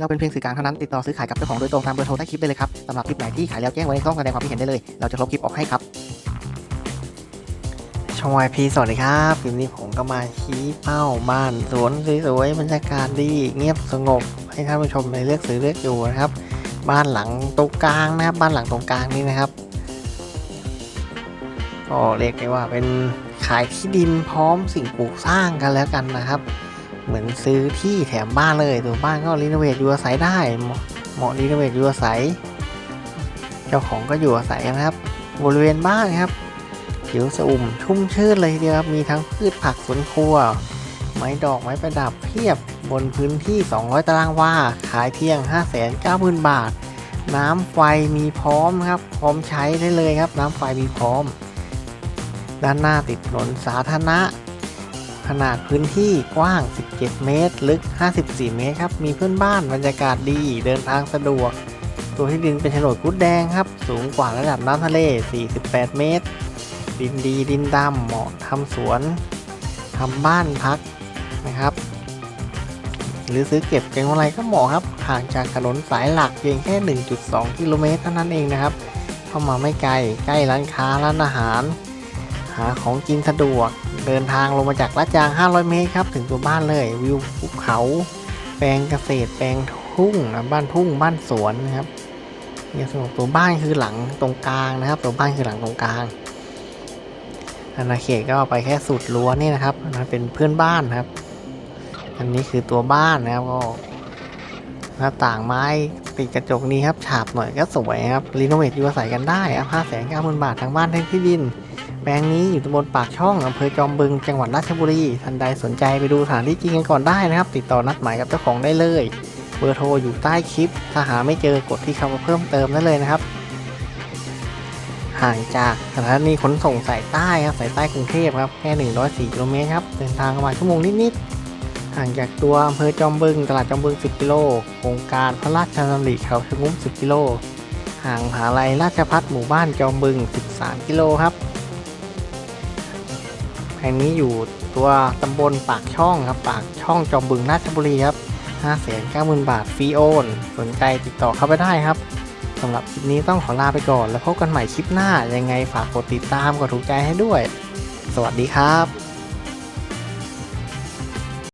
เราเป็นเพียงสื่อกลางเท่านั้นติดต่อซื้อขายกับเจ้าของโดยตรงตามเบอร์โทรใต้คลิปได้เลยครับสำหรับคลิปไหนที่ขายแล้วแจ้งไว้ในช่องแสดงความคิดเห็นได้เลย เราจะลบคลิปออกให้ครับช่องวายพีสวัสดีครับคลิปนี้ผมก็มาชี้เป้าบ้านสวนสวยๆบรรยากาศดีเงียบสงบ ให้ท่านผู้ชมไปเลือกซื้อเลือกอยู่นะครับ บ้านหลังตรงกลางนะครับ บ้านหลังตรงกลางนี้นะครับก็เรียกได้ว่าเป็นขายที่ดินพร้อมสิ่งปลูกสร้างกันแล้วกันนะครับ เหมือนซื้อที่แถมบ้านเลยตัวบ้านก็รีโนเวทอยู่อาศัยได้ เหมาะรีโนเวทอยู่อาศัย เจ้าของก็อยู่อาศัยนะครับ บริเวณบ้านครับเขียวสะอุ่มชุ่มชื่นเลยทีเดียวครับ มีทั้งพืชผักสวนครัว ไม้ดอกไม้ประดับเพียบบนพื้นที่ 200 ตารางวา ขายเพียง 590,000 บาท น้ำไฟมีพร้อมครับ พร้อมใช้ได้เลยครับ น้ำไฟมีพร้อม ด้านหน้าติดถนนสาธารณะ ขนาดพื้นที่กว้าง 17 เมตร ลึก 54 เมตรครับ มีเพื่อนบ้านบรรยากาศดี เดินทางสะดวก ตัวที่ดินเป็นโฉนดกุดแดงครับ สูงกว่าระดับน้ำทะเล 48 เมตร ดินดีดินดำเหมาะทำสวนทำบ้านพักนะครับ หรือซื้อเก็บเก็งอะไรก็เหมาะครับห่างจากถนนสายหลักเพียงแค่ 1.2 กิโลเมตรเท่านั้นเองนะครับ เข้ามาไม่ไกล ใกล้ร้านค้าร้านอาหาราของกินสะดวก เดินทางลงมาจากลาดยาง 500 เมตรครับ ถึงตัวบ้านเลย วิวภูเขา แปลงเกษตร แปลงทุ่งนะบ้านทุ่ง บ้านสวนนะครับเนี่ยสำหรับตัวบ้านคือหลังตรงกลางนะครับ ตัวบ้านคือหลังตรงกลางอาณาเขตก็ไปแค่สุดรั้วนี่นะครับอันนั้นเป็นเพื่อนบ้านครับ อันนี้คือตัวบ้านนะครับก็หน้าต่างไม้ติดกระจกนี้ครับ ฉาบหน่อยก็สวยครับ รีโนเวทอยู่อาศัยกันได้ครับห้าแสนเก้าหมื่นบาททางบ้านทั้งที่ดิน แปลงนี้อยู่ตำบลปากช่องอำเภอจอมบึง จังหวัดราชบุรี ท่านใดสนใจไปดูสถานที่จริงกันก่อนได้นะครับ ติดต่อนัดหมายกับเจ้าของได้เลย เบอร์โทรอยู่ใต้คลิป ถ้าหาไม่เจอกดที่คำว่าเพิ่มเติมได้เลยนะครับ ห่างจากสถานีขนส่งสายใต้ครับสายใต้กรุงเทพครับแค่ 104กิโลเมตรครับ เดินทางประมาณชั่วโมงนิดๆ ห่างจากตัวอำเภอจอมบึง ตลาดจอมบึง 10 กิโล โครงการพระราชดำริเขาชะงุ้ม 10 กิโล ห่างมหาลัยราชพัฒหมู่บ้านจอมบึง 13 กิโลครับ แห่งนี้อยู่ตัวตำบลปากช่องครับ ปากช่องจอมบึงราชบุรีครับ590,000 บาทฟรีโอนสนใจติดต่อเข้าไปได้ครับสำหรับคลิปนี้ต้องขอลาไปก่อน แล้วพบกันใหม่คลิปหน้า ยังไงฝากกดติดตามกดถูกใจให้ด้วย สวัสดีครับ